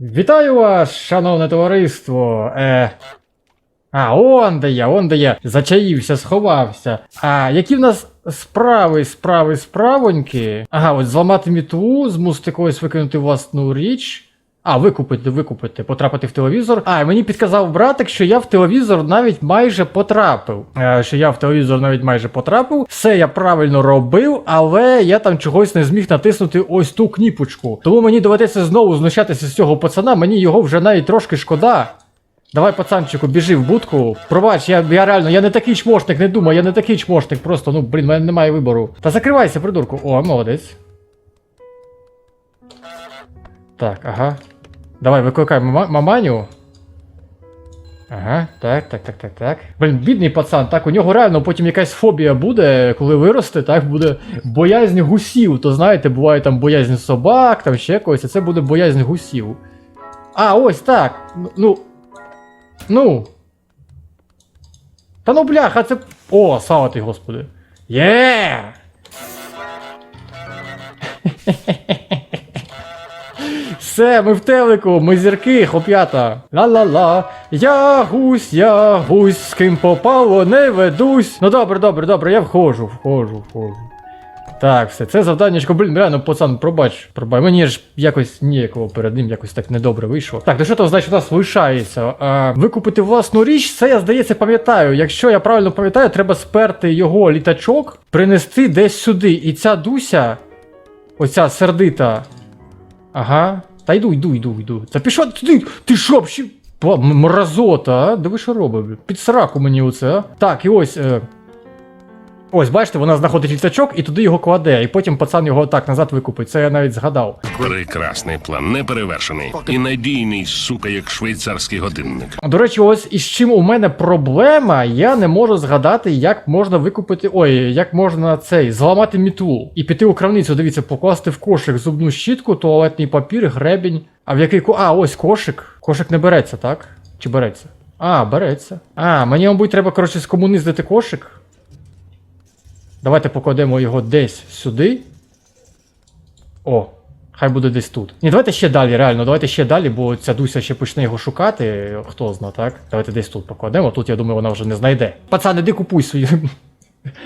Вітаю вас, шановне товариство. Е... А, он де я, он де я. Зачаївся, сховався. А які в нас справи, справи, справоньки? Ага, от зламати мітву, змусити когось викинути власну річ. А, викупити, викупити, потрапити в телевізор. А, і мені підказав братик, що я в телевізор навіть майже потрапив. Е, що я в телевізор навіть майже потрапив. Все я правильно робив, але я там чогось не зміг натиснути ось ту кніпочку. Тому мені доведеться знову знущатися з цього пацана, мені його вже навіть трошки шкода. Давай, пацанчику, біжи в будку. Пробач, я, я реально, я не такий чмошник, не думай, я не такий чмошник, просто, ну, блін, в мене немає вибору. Та закривайся, придурку. О, молодець. Так, ага. Давай, викликай мама, маманю. Ага, так, так, так, так, так. Блін, бідний пацан, так, у нього реально потім якась фобія буде, коли виросте, так, буде боязнь гусів. То знаєте, буває там боязнь собак, там ще когось, а це буде боязнь гусів. А, ось так. Ну, Ну. Та ну бляха, це. О, слава ти, господи. Є! Все, ми в телеку, ми зірки, хлоп'ята. Ла-ла-ла. Я гусь, я гусь, з ким попало, не ведусь. Ну добре, добре, добре, я входжу, входжу, входжу. Так, все, це завданнячко, блін, реально, пацан, пробач, пробач. Мені ж якось ніякого перед ним якось так недобре вийшло. Так, то що то значить у нас лишається? А, викупити власну річ, це я здається пам'ятаю. Якщо я правильно пам'ятаю, треба сперти його літачок, принести десь сюди. І ця дуся, оця сердита. Ага. Та йду, йду, йду, йду. Та пішов ти, Ти що, ще? Мразота, а? Диви, що робить? блін? Під сраку мені оце, а? Так, і ось. Е... Ось, бачите, вона знаходить літачок і туди його кладе, і потім пацан його так назад викупить. Це я навіть згадав. Прекрасний план, неперевершений. І надійний, сука, як швейцарський годинник. До речі, ось із чим у мене проблема, я не можу згадати, як можна викупити. Ой, як можна цей зламати мітлу і піти у крамницю. Дивіться, покласти в кошик зубну щітку, туалетний папір, гребінь. А в який ко. А, ось кошик. Кошик не береться, так? Чи береться? А, береться. А, мені, мабуть, треба, коротше, скомуниздити кошик. Давайте покладемо його десь сюди. О, хай буде десь тут. Ні, давайте ще далі, реально, давайте ще далі, бо ця Дуся ще почне його шукати. Хто зна, так? Давайте десь тут покладемо. Тут, я думаю, вона вже не знайде. Пацани, де купуй свої.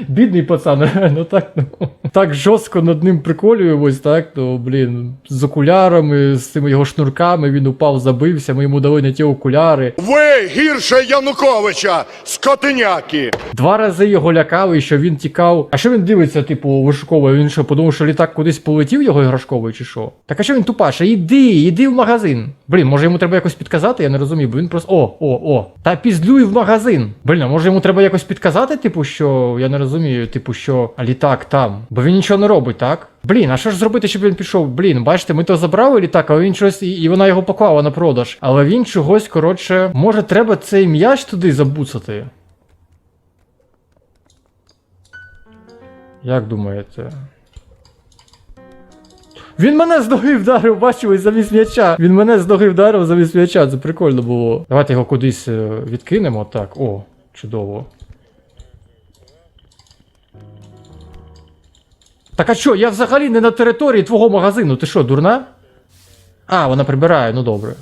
Бідний пацан, реально так. Ну, так жорстко над ним приколюємось, так? Ну, блін, з окулярами, з цими його шнурками, він упав, забився, ми йому дали не ті окуляри. Ви гірше Януковича, скотиняки! Два рази його лякали, що він тікав. А що він дивиться, типу, вишуковує? Він що, подумав, що літак кудись полетів його іграшковий чи що? Так а що він тупаше? Іди, іди в магазин. Блін, може йому треба якось підказати, я не розумію, бо він просто. О, о, о. Та піздлюй в магазин. Блін, а може йому треба якось підказати, типу, що. Я не розумію, типу, що літак там. Бо він нічого не робить, так? Блін, а що ж зробити, щоб він пішов? Блін, бачите, ми то забрали літак, але він щось. І, вона його поклала на продаж. Але він чогось, коротше, може, треба цей м'яч туди забуцати. Як думаєте? Він мене з ноги вдарив, бачили, замість м'яча. Він мене з ноги вдарив замість м'яча, це прикольно було. Давайте його кудись е, відкинемо. Так, о, чудово. Так а що, я взагалі не на території твого магазину, ти що, дурна? А, вона прибирає, ну добре.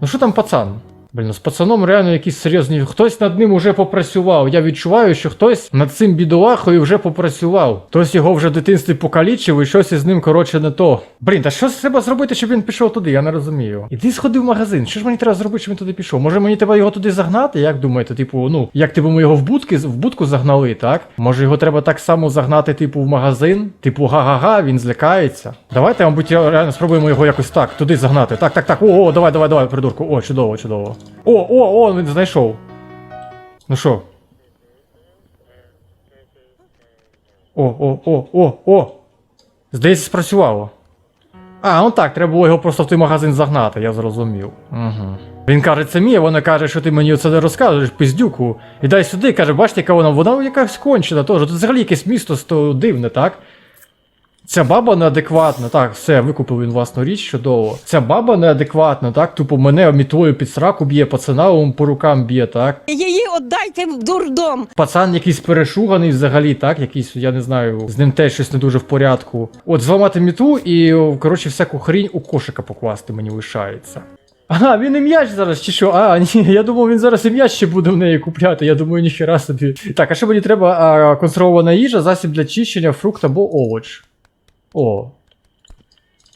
Ну що там пацан? Блін, з пацаном реально якісь серйозні. Хтось над ним уже попрацював. Я відчуваю, що хтось над цим бідолахою вже попрацював. Хтось його вже в дитинстві покалічив і щось із ним, коротше, не то. Блін, та що треба зробити, щоб він пішов туди? Я не розумію. Іди сходи в магазин. Що ж мені треба зробити, щоб він туди пішов? Може мені треба його туди загнати? Як думаєте? Типу, ну, як типу ми його в будки в будку загнали, так? Може його треба так само загнати, типу, в магазин? Типу, га-га-га, він злякається. Давайте, мабуть, реально спробуємо його якось так, туди загнати. Так, так, так. О, о, давай, давай, давай, придурку. О, чудово, чудово. О, о, о, він знайшов. Ну що? О, о, о, о, о. Здається, спрацювало. А, ну так, треба було його просто в той магазин загнати, я зрозумів. Угу. Він каже, це мій, вона каже, що ти мені це не розказуєш, пиздюку. І дай сюди, каже, бачите, яка вона, вона якась кончена теж. Тут взагалі якесь місто сто дивне, так? Ця баба неадекватна, так, все, викупив він власну річ, чудово. Ця баба неадекватна, так, тупо мене мітлою під сраку б'є, пацана по рукам б'є, так. Її віддайте в дурдом. Пацан якийсь перешуганий взагалі, так, якийсь, я не знаю, з ним теж щось не дуже в порядку. От зламати міту і, коротше, всяку хрінь у кошика покласти мені лишається. Ага, він і м'яч зараз чи що? А, ні, я думав, він зараз і м'яч ще буде в неї купляти. Я думаю, ніхера собі. Так, а що мені треба а, консервована їжа, засіб для чищення, фрукт або овоч. О.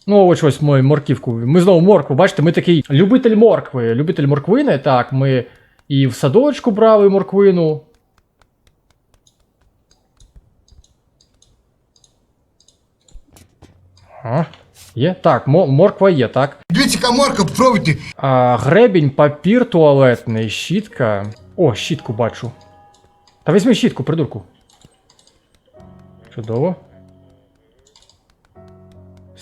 Ну, овоч ось мою морківку. Ми знову моркву, бачите, ми такий любитель моркви. Любитель морквини. Так, ми і в садочку брали морквину. А, є? Так, мо- морква є, так. Дивіться, яка морка, попробуйте. А, гребінь, папір туалетний, щітка. О, щітку бачу. Та візьми щітку, придурку. Чудово.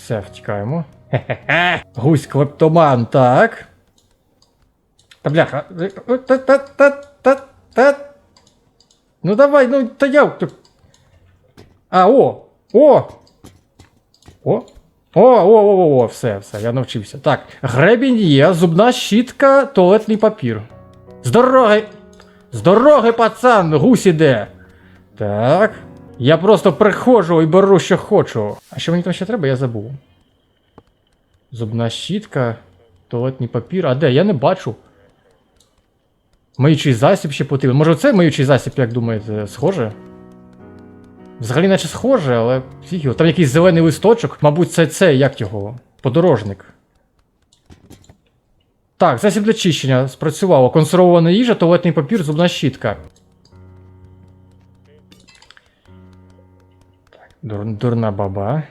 Все, втікаємо. Хе-хе-хе. Гусь клептоман, так. Та бляха. Та-та-та-та-та. Ну давай, ну та я. А, о! О! О! О, о, о, о, о, все, все, я навчився. Так, гребінь є, зубна щітка, туалетний папір. З дороги! З дороги, пацан, гусь іде. Так. Я просто приходжу і беру, що хочу. А що мені там ще треба, я забув. Зубна щітка, туалетний папір. А де? Я не бачу. Миючий засіб ще потрібен. Може, це миючий засіб, як думаєте, схоже? Взагалі, наче схоже, але його. Там якийсь зелений листочок, мабуть, це це, як його? Подорожник. Так, засіб для чищення спрацювало. Консервована їжа, туалетний папір, зубна щітка. Дур, дурна баба.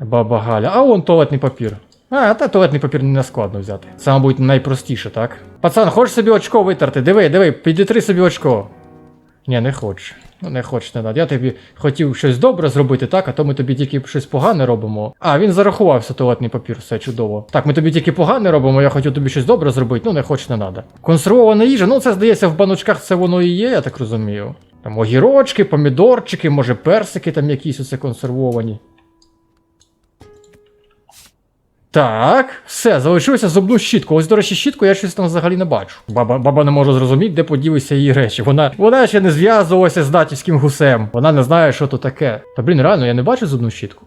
Баба Галя. А вон туалетний папір. А, та туалетний папір не складно взяти. Це, мабуть, найпростіше, так? Пацан, хочеш собі очко витерти? Диви, диви, підітри собі очко. Ні, не хочеш. Ну, не хочеш, не надо. Я тобі хотів щось добре зробити, так, а то ми тобі тільки щось погане робимо. А, він зарахувався туалетний папір, все чудово. Так, ми тобі тільки погане робимо, я хотів тобі щось добре зробити, ну не хочеш, не надо. Консервована їжа, ну це здається, в баночках це воно і є, я так розумію. Там огірочки, помідорчики, може персики там якісь оце консервовані. Так, все, залишилося зубну щітку. Ось, до речі, щітку я щось там взагалі не бачу. Баба, баба не може зрозуміти, де поділися її речі. Вона, вона ще не зв'язувалася з датівським гусем. Вона не знає, що то таке. Та блін, реально, я не бачу зубну щітку.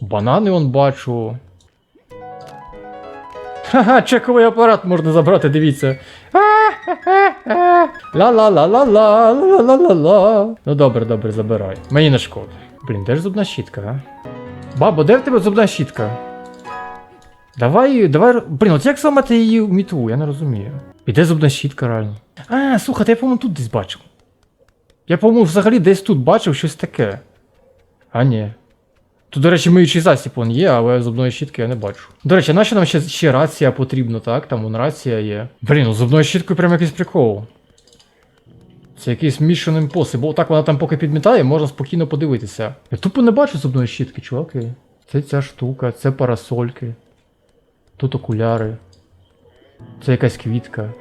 Банани он бачу. Ха-ха, чековий апарат можна забрати, дивіться. Ла-ла-ла-ла-ла, ла-ла-ла-ла. Ну добре, добре, забирай. Мені не шкода. Блін, де ж зубна щітка, а? Бабо, де в тебе зубна щітка? Давай, давай. Блін, от як зламати її в міту, я не розумію. І де зубна щітка реально? А, слухайте, я, по-моєму, тут десь бачив. Я, по-моєму, взагалі десь тут бачив щось таке. А ні. Тут, до речі, миючий засіб он є, але зубної щітки я не бачу. До речі, нащо нам ще, ще рація потрібна, так? Там вон рація є. Блін, ну зубною щіткою прям якийсь прикол. Це якийсь Mission Impossible. Так вона там поки підмітає, можна спокійно подивитися. Я тупо не бачу зубної щітки, чуваки. Це ця штука, це парасольки. Тут окуляри. Це якась квітка.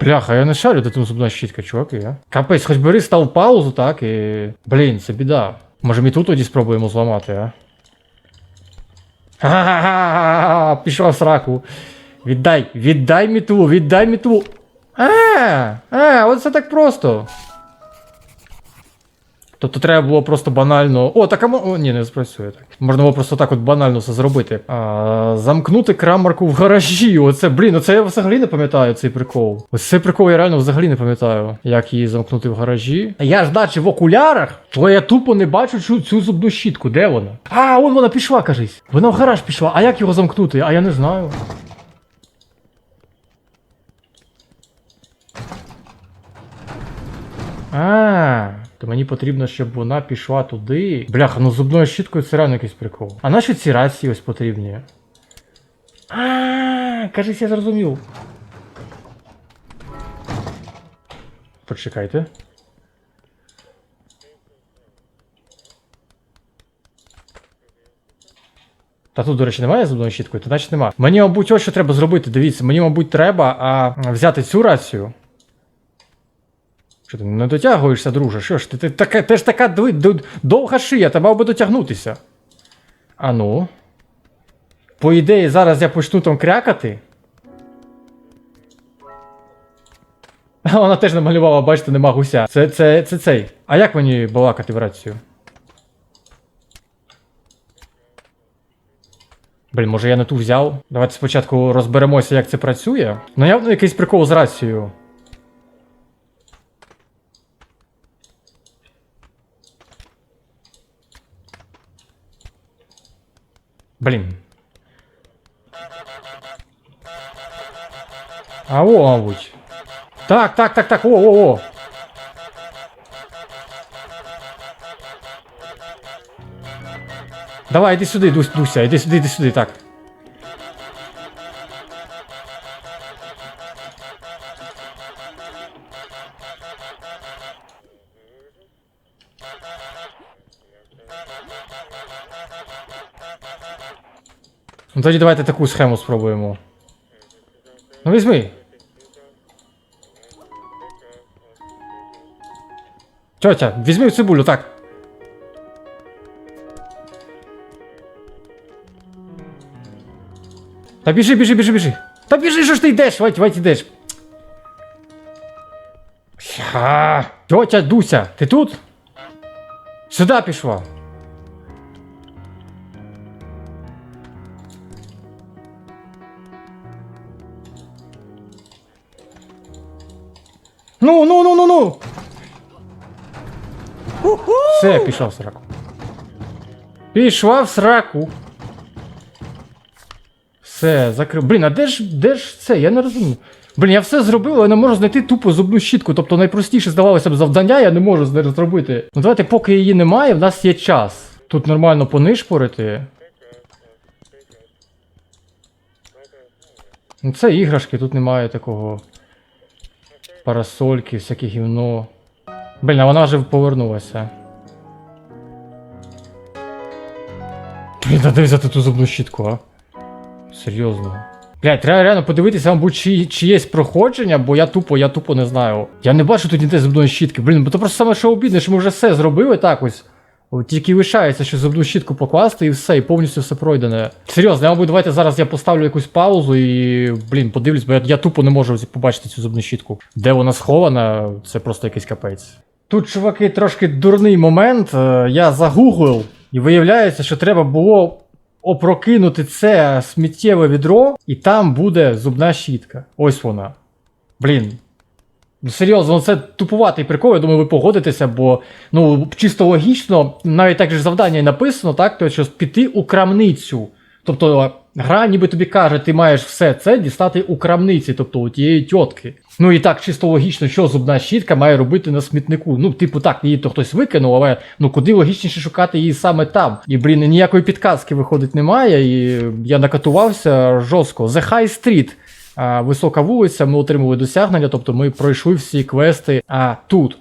Бляха, я не шарю, де там зубна щітка, чуваки, а? Капець, хоч бери став паузу, так, і. Блін, це біда. Може ми тут тоді спробуємо зламати, а? Ха-ха-ха, пішла в сраку. Віддай, віддай міту, віддай міту. А, а, оце так просто. Тобто треба було просто банально. О, так а. О, ні, не спрацює так. Можна було просто так от банально все зробити. А, замкнути крамарку в гаражі. Оце, блін, оце я взагалі не пам'ятаю цей прикол. Ось цей прикол я реально взагалі не пам'ятаю, як її замкнути в гаражі. Я ж наче в окулярах, то я тупо не бачу цю, цю зубну щітку. Де вона? А, вон вона пішла, кажись. Вона в гараж пішла. А як його замкнути? А я не знаю. А, то мені потрібно, щоб вона пішла туди. Бляха, ну зубною щіткою це реально якийсь прикол. А наші ці рації ось потрібні? А, кажись, я зрозумів. Почекайте. Та тут, до речі, немає зубної щіткою, то значить нема. Мені, мабуть, ось що треба зробити. Дивіться, мені, мабуть, треба а, взяти цю рацію. Що ти не дотягуєшся, друже? Що ж ти? Ти, така, ти ж така довга шия, ти мав би дотягнутися. А ну. По ідеї, зараз я почну там крякати. Вона теж намалювала, бачите, нема гуся. Це, це, це цей. А як мені балакати в рацію? Блін, може я не ту взяв? Давайте спочатку розберемося, як це працює. Ну явно якийсь прикол з рацією. Блін. А о, мабуть. Так, так, так, так, о, о, о. Давай, іди сюди, Дусь, Дуся, іди сюди, іди сюди, так. Ну тоді давайте таку схему спробуємо. Ну візьми. Тьотя, візьми цибулю, так. Та біжи, біжи, біжи, біжи. Та біжи, що ж ти йдеш? Вать, вать, йдеш. Тьотя Дуся, ти тут? Сюди пішла. Ну, ну, ну, ну, ну. Все, пішла в сраку. Пішла в сраку. Все, закрив. Блін, а де ж, де ж це? Я не розумію. Блін, я все зробив, але не можу знайти тупо зубну щітку. Тобто найпростіше здавалося б завдання, я не можу з нею зробити. Ну давайте, поки її немає, в нас є час. Тут нормально понишпорити. Ну це іграшки, тут немає такого. Парасольки, всяке гівно. Блін, а вона вже повернулася. Блін, треба взяти ту зубну щітку, а? Серйозно. Блять, треба реально подивитися, мабуть, чи, чи є проходження, бо я тупо, я тупо не знаю. Я не бачу тут ніде зубної щітки. Блін, бо то просто саме що обідне, що ми вже все зробили так ось. Тільки лишається, що зубну щітку покласти і все, і повністю все пройдене. Серйозно, я мабуть, давайте зараз я поставлю якусь паузу і, блін, подивлюсь, бо я, я тупо не можу побачити цю зубну щітку. Де вона схована, це просто якийсь капець. Тут, чуваки, трошки дурний момент. Е, Я загуглив, і виявляється, що треба було опрокинути це сміттєве відро, і там буде зубна щітка. Ось вона. Блін. Ну, серйозно, ну це тупуватий прикол, я думаю, ви погодитеся, бо ну, чисто логічно, навіть так же завдання і написано, так, то що піти у крамницю. Тобто гра ніби тобі каже, ти маєш все це дістати у крамниці, тобто у тієї тітки. Ну і так чисто логічно, що зубна щітка має робити на смітнику. Ну, типу, так, її то хтось викинув, але ну куди логічніше шукати її саме там. І блін, ніякої підказки виходить немає. І я накатувався жорстко. The High Street. Висока вулиця, ми отримали досягнення, тобто ми пройшли всі квести а, тут.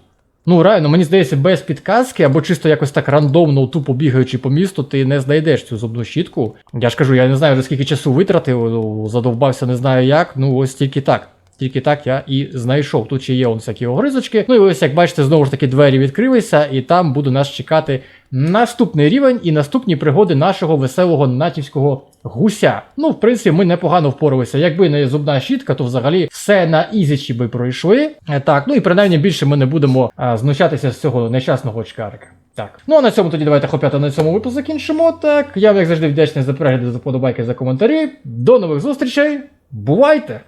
Ну, реально, мені здається, без підказки або чисто якось так рандомно, тупо бігаючи по місту, ти не знайдеш цю зубну щітку. Я ж кажу, я не знаю вже скільки часу витратив, задовбався, не знаю як. Ну, ось тільки так. Тільки так я і знайшов. Тут ще є он всякі огризочки. Ну і ось, як бачите, знову ж таки двері відкрилися, і там буде нас чекати наступний рівень і наступні пригоди нашого веселого натівського гуся. Ну, в принципі, ми непогано впоралися. Якби не зубна щітка, то взагалі все на ізічі би пройшли. Е, Так, ну і принаймні більше ми не будемо а, знущатися з цього нещасного очкарика. Так. Ну а на цьому тоді давайте хопяти на цьому випуск закінчимо. Так, я вам як завжди вдячний за перегляди, за подобайки, за коментарі. До нових зустрічей. Бувайте!